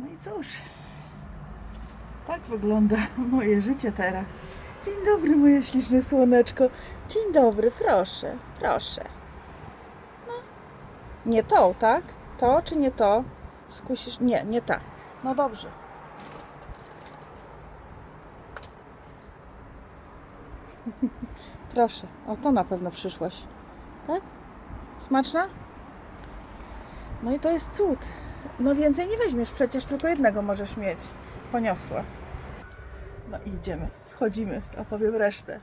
No i cóż, tak wygląda moje życie teraz. Dzień dobry, moje śliczne słoneczko. Dzień dobry, proszę, proszę. No. Nie to, tak? To czy nie to? Skusisz? Nie, nie ta. No dobrze. Proszę, o to na pewno przyszłaś. Tak? Smaczna? No i to jest cud. No więcej nie weźmiesz, przecież tylko jednego możesz mieć. Poniosła. No idziemy, wchodzimy, opowiem resztę.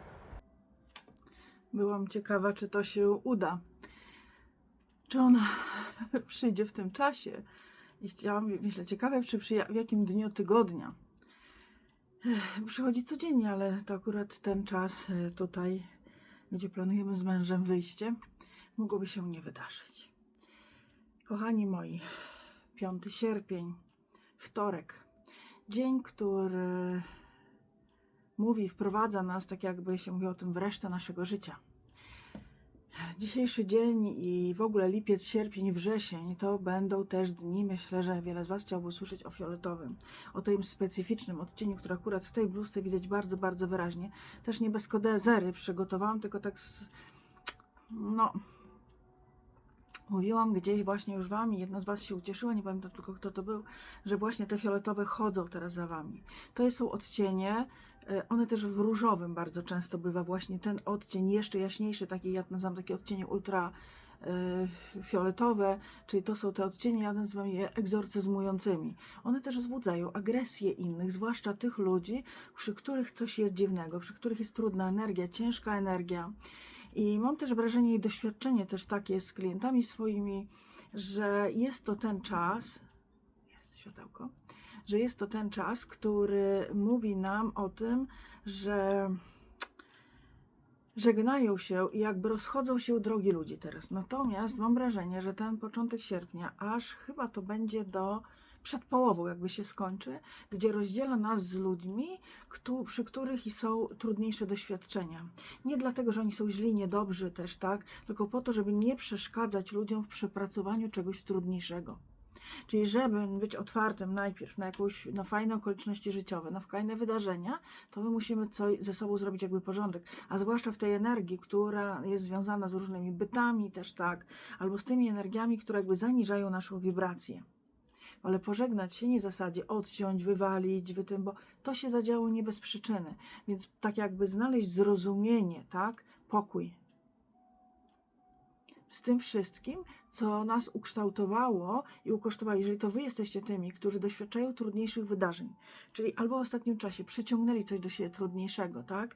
Byłam ciekawa, czy to się uda. Czy ona przyjdzie w tym czasie. I chciałam, myślę, ciekawe, czy przy w jakim dniu tygodnia. Przychodzi codziennie, ale to akurat ten czas e, tutaj, gdzie planujemy z mężem wyjście, mogłoby się nie wydarzyć. Kochani moi, 5 sierpień, wtorek. Dzień, który mówi, wprowadza nas, tak jakby się mówiło o tym, w resztę naszego życia. Dzisiejszy dzień i w ogóle lipiec, sierpień, wrzesień to będą też dni, myślę, że wiele z Was chciałoby usłyszeć o fioletowym, o tym specyficznym odcieniu, który akurat w tej bluzce widać bardzo, bardzo wyraźnie. Też nie bez kodezery przygotowałam, tylko tak, z, no, Mówiłam gdzieś właśnie już Wam i jedna z Was się ucieszyła, nie pamiętam tylko kto to był, że właśnie te fioletowe chodzą teraz za Wami. To są odcienie, e, one też w różowym bardzo często bywa właśnie ten odcień jeszcze jaśniejszy, taki ja nazywam takie odcienie ultra e, fioletowe, czyli to są te odcienie, ja nazywam je egzorcyzmującymi. One też wzbudzają agresję innych, zwłaszcza tych ludzi, przy których coś jest dziwnego, przy których jest trudna energia, ciężka energia. I mam też wrażenie i doświadczenie też takie z klientami swoimi, że jest to ten czas, jest światełko, że jest to ten czas, który mówi nam o tym, że żegnają się i jakby rozchodzą się drogi ludzi teraz. Natomiast mam wrażenie, że ten początek sierpnia, aż chyba to będzie do przed połową jakby się skończy, gdzie rozdziela nas z ludźmi, przy których są trudniejsze doświadczenia. Nie dlatego, że oni są źli, niedobrzy też, tak? Tylko po to, żeby nie przeszkadzać ludziom w przepracowaniu czegoś trudniejszego. Czyli żeby być otwartym najpierw na jakąś, na fajne okoliczności życiowe, na fajne wydarzenia, to my musimy coś ze sobą zrobić jakby porządek. A zwłaszcza w tej energii, która jest związana z różnymi bytami też tak, albo z tymi energiami, które jakby zaniżają naszą wibrację. Ale pożegnać się nie zasadzie odciąć, wywalić, wy tym, bo to się zadziało nie bez przyczyny. Więc tak jakby znaleźć zrozumienie, tak? Pokój, z tym wszystkim, co nas ukształtowało i ukosztowało, jeżeli to wy jesteście tymi, którzy doświadczają trudniejszych wydarzeń, czyli albo w ostatnim czasie przyciągnęli coś do siebie trudniejszego, tak?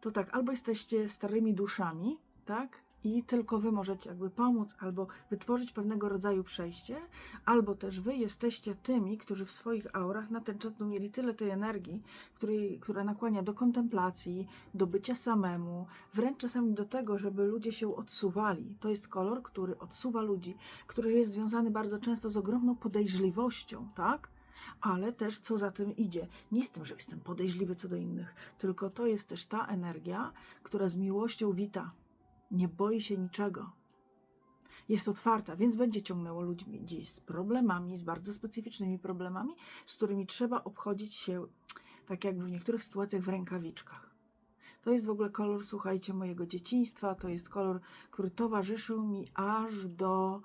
To tak, albo jesteście starymi duszami, tak? I tylko wy możecie jakby pomóc albo wytworzyć pewnego rodzaju przejście, albo też wy jesteście tymi, którzy w swoich aurach na ten czas będą mieli tyle tej energii, której, która nakłania do kontemplacji, do bycia samemu, wręcz czasami do tego, żeby ludzie się odsuwali. To jest kolor, który odsuwa ludzi, który jest związany bardzo często z ogromną podejrzliwością, tak? Ale też co za tym idzie. Nie z tym, że jestem podejrzliwy co do innych, tylko to jest też ta energia, która z miłością wita. Nie boi się niczego. Jest otwarta, więc będzie ciągnęło ludźmi dziś z problemami, z bardzo specyficznymi problemami, z którymi trzeba obchodzić się, tak jakby w niektórych sytuacjach w rękawiczkach. To jest w ogóle kolor, słuchajcie, mojego dzieciństwa. To jest kolor, który towarzyszył mi aż do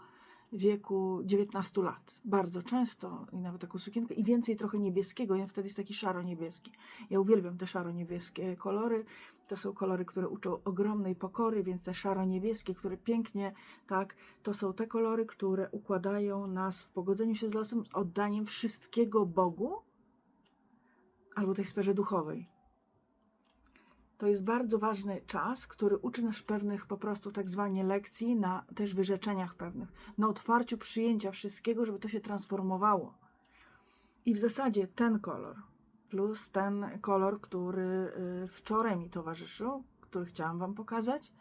wieku 19 lat. Bardzo często i nawet taką sukienkę i więcej trochę niebieskiego. Ja wtedy jest taki szaro-niebieski. Ja uwielbiam te szaro-niebieskie kolory. To są kolory, które uczą ogromnej pokory, więc te szaro-niebieskie, które pięknie, tak, to są te kolory, które układają nas w pogodzeniu się z losem, z oddaniem wszystkiego Bogu albo tej sferze duchowej. To jest bardzo ważny czas, który uczy nas pewnych po prostu tak zwanie lekcji na też wyrzeczeniach pewnych, na otwarciu przyjęcia wszystkiego, żeby to się transformowało. I w zasadzie ten kolor plus ten kolor, który y, wczoraj mi towarzyszył, który chciałam Wam pokazać,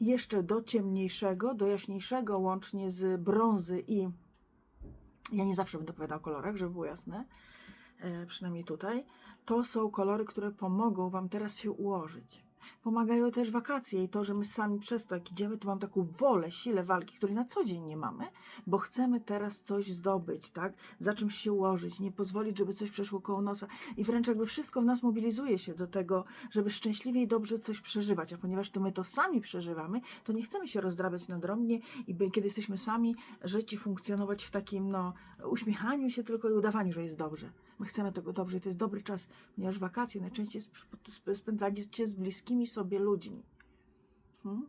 jeszcze do ciemniejszego, do jaśniejszego, łącznie z brązy i ja nie zawsze będę opowiadała o kolorach, żeby było jasne, e, przynajmniej tutaj, to są kolory, które pomogą Wam teraz się ułożyć. Pomagają też wakacje i to, że my sami przez to, jak idziemy, to mam taką wolę, silę walki, której na co dzień nie mamy, bo chcemy teraz coś zdobyć, tak? Za czymś się ułożyć, nie pozwolić, żeby coś przeszło koło nosa i wręcz jakby wszystko w nas mobilizuje się do tego, żeby szczęśliwie i dobrze coś przeżywać, a ponieważ to my to sami przeżywamy, to nie chcemy się rozdrabiać na drobnie i by, kiedy jesteśmy sami, żyć i funkcjonować w takim, no, uśmiechaniu się tylko i udawaniu, że jest dobrze. My chcemy tego dobrze i to jest dobry czas, ponieważ wakacje najczęściej sp- sp- spędzacie z bliskimi sobie ludźmi. Hmm?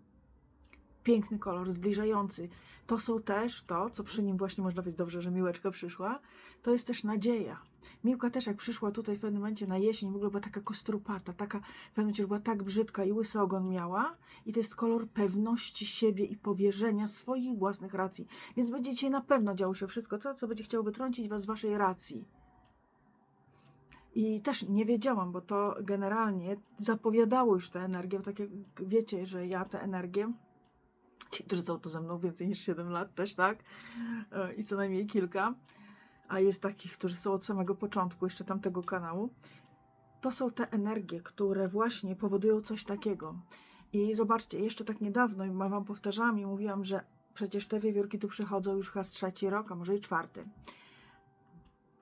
Piękny kolor, zbliżający. To są też to, co przy nim właśnie można być dobrze, że Miłeczka przyszła. To jest też nadzieja. Miłka też jak przyszła tutaj w pewnym momencie na jesień, w ogóle była taka kostrupata, taka w pewnym momencie już była tak brzydka i łysy ogon miała. I to jest kolor pewności siebie i powierzenia swoich własnych racji. Więc będzie dzisiaj na pewno działo się wszystko to, co będzie chciało wytrącić was z waszej racji. I też nie wiedziałam, bo to generalnie zapowiadało już tę energię, tak jak wiecie, że ja tę energię, ci, którzy są tu ze mną więcej niż 7 lat też, tak? E, I co najmniej kilka, a jest takich, którzy są od samego początku jeszcze tamtego kanału, to są te energie, które właśnie powodują coś takiego. I zobaczcie, jeszcze tak niedawno, i wam powtarzałam i mówiłam, że przecież te wiewiórki tu przychodzą już chyba trzeci rok, a może i czwarty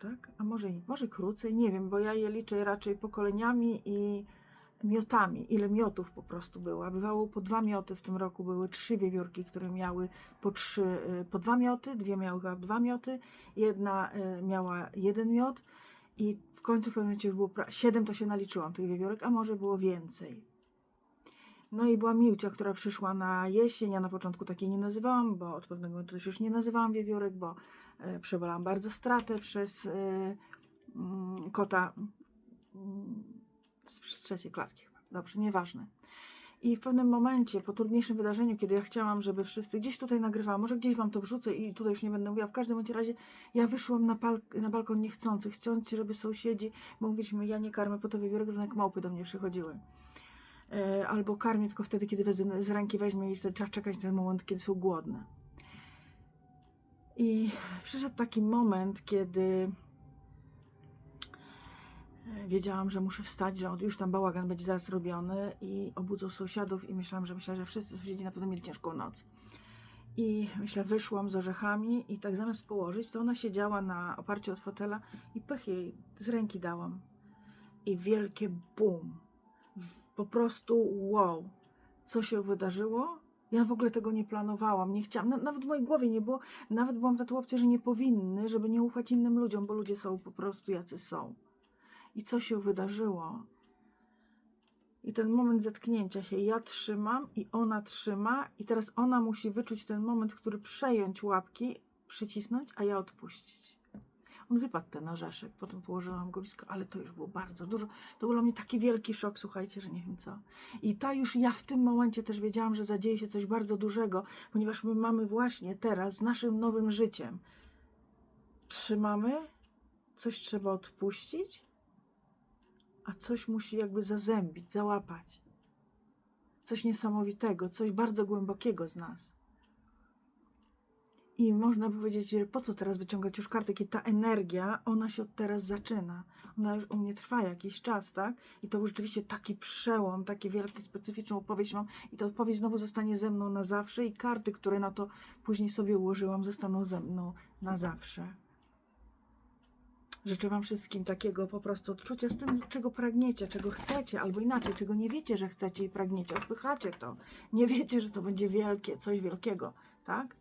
tak? A może, może krócej, nie wiem, bo ja je liczę raczej pokoleniami i miotami. Ile miotów po prostu było. A bywało po dwa mioty w tym roku, były trzy wiewiórki, które miały po trzy, y, po dwa mioty, dwie miały dwa mioty, jedna y, miała jeden miot i w końcu w pewnym momencie już było pra- siedem, to się naliczyłam tych wiewiórek, a może było więcej. No i była Miłcia, która przyszła na jesień. Ja na początku takiej nie nazywałam, bo od pewnego momentu już nie nazywałam wiewiórek, bo przebolałam bardzo stratę przez e, mm, kota mm, z trzeciej klatki chyba. Dobrze, nieważne. I w pewnym momencie, po trudniejszym wydarzeniu, kiedy ja chciałam, żeby wszyscy gdzieś tutaj nagrywałam, może gdzieś wam to wrzucę i tutaj już nie będę mówiła, w każdym bądź razie ja wyszłam na, na balkon niechcący, chcąc, żeby sąsiedzi, bo mówiliśmy, ja nie karmię po to wiewiórek, małpy do mnie przychodziły. E, albo karmię tylko wtedy, kiedy z ręki weźmie i wtedy trzeba czekać ten moment, kiedy są głodne. I przyszedł taki moment, kiedy e, wiedziałam, że muszę wstać, że już tam bałagan będzie zaraz robiony i obudzą sąsiadów i myślałam, że myślę, że wszyscy sąsiedzi na pewno mieli ciężką noc. I myślę, wyszłam z orzechami i tak zamiast położyć, to ona siedziała na oparciu od fotela i pych jej z ręki dałam. I wielkie bum. Po prostu wow. Co się wydarzyło? Ja w ogóle tego nie planowałam, nie chciałam, na- nawet w mojej głowie nie było, nawet byłam na opcję, że nie powinny, żeby nie ufać innym ludziom, bo ludzie są po prostu jacy są. I co się wydarzyło? I ten moment zetknięcia się, ja trzymam i ona trzyma, i teraz ona musi wyczuć ten moment, który przejąć łapki, przycisnąć, a ja odpuścić. On wypadł ten orzeszek, potem położyłam go blisko, ale to już było bardzo dużo. To był dla mnie taki wielki szok, słuchajcie, że nie wiem co. I ta już ja w tym momencie też wiedziałam, że zadzieje się coś bardzo dużego, ponieważ my mamy właśnie teraz z naszym nowym życiem. Trzymamy, coś trzeba odpuścić, a coś musi jakby zazębić, załapać. Coś niesamowitego, coś bardzo głębokiego z nas. I można powiedzieć, po co teraz wyciągać już kartę, kiedy ta energia, ona się od teraz zaczyna. Ona już u mnie trwa jakiś czas, tak? I to już rzeczywiście taki przełom, takie wielkie, specyficzną opowieść mam. I ta odpowiedź znowu zostanie ze mną na zawsze i karty, które na to później sobie ułożyłam, zostaną ze mną na zawsze. Życzę Wam wszystkim takiego po prostu odczucia z tym, czego pragniecie, czego chcecie, albo inaczej, czego nie wiecie, że chcecie i pragniecie. Odpychacie to. Nie wiecie, że to będzie wielkie, coś wielkiego, tak?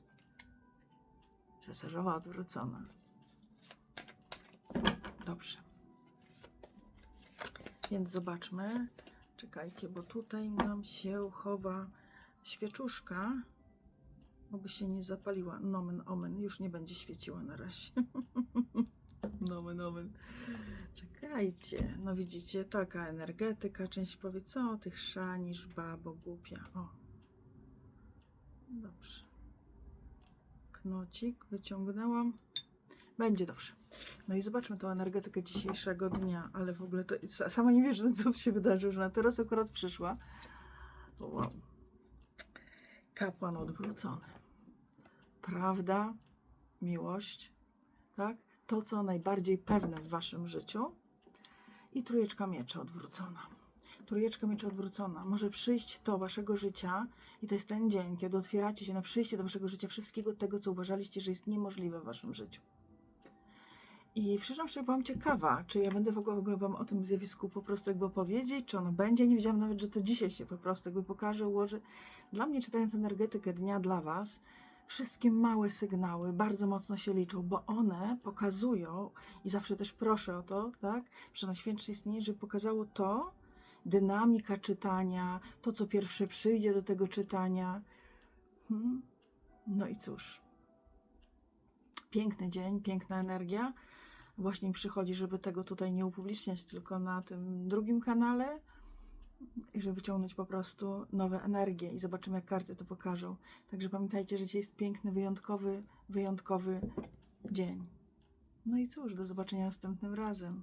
Cesarzowa odwrócona. Dobrze. Więc zobaczmy. Czekajcie, bo tutaj nam się chowa świeczuszka. Oby się nie zapaliła. Nomen omen. Już nie będzie świeciła na razie. Nomen omen. Czekajcie. No widzicie, taka energetyka. Część powie, co tych szanisz, babo, głupia. O. Dobrze. Knocik wyciągnęłam. Będzie dobrze. No i zobaczmy tą energetykę dzisiejszego dnia, ale w ogóle to sa- sama nie ten cud się wydarzył, że na teraz akurat przyszła. Wow. Kapłan odwrócony. Prawda, miłość, tak? To, co najbardziej pewne w waszym życiu. I trójeczka miecza odwrócona. Trójeczka mieczy odwrócona. Może przyjść to waszego życia i to jest ten dzień, kiedy otwieracie się na przyjście do waszego życia wszystkiego tego, co uważaliście, że jest niemożliwe w waszym życiu. I przyznam szczerze, byłam ciekawa, czy ja będę w ogóle, wam o tym zjawisku po prostu jakby opowiedzieć, czy ono będzie. Nie wiedziałam nawet, że to dzisiaj się po prostu jakby pokaże, ułoży. Dla mnie, czytając energetykę dnia dla was, wszystkie małe sygnały bardzo mocno się liczą, bo one pokazują, i zawsze też proszę o to, tak, przy Najświętszej istnieje, żeby pokazało to, dynamika czytania, to, co pierwsze przyjdzie do tego czytania. Hmm. No i cóż, piękny dzień, piękna energia. Właśnie mi przychodzi, żeby tego tutaj nie upubliczniać, tylko na tym drugim kanale i żeby wyciągnąć po prostu nowe energie i zobaczymy, jak karty to pokażą. Także pamiętajcie, że dzisiaj jest piękny, wyjątkowy, wyjątkowy dzień. No i cóż, do zobaczenia następnym razem.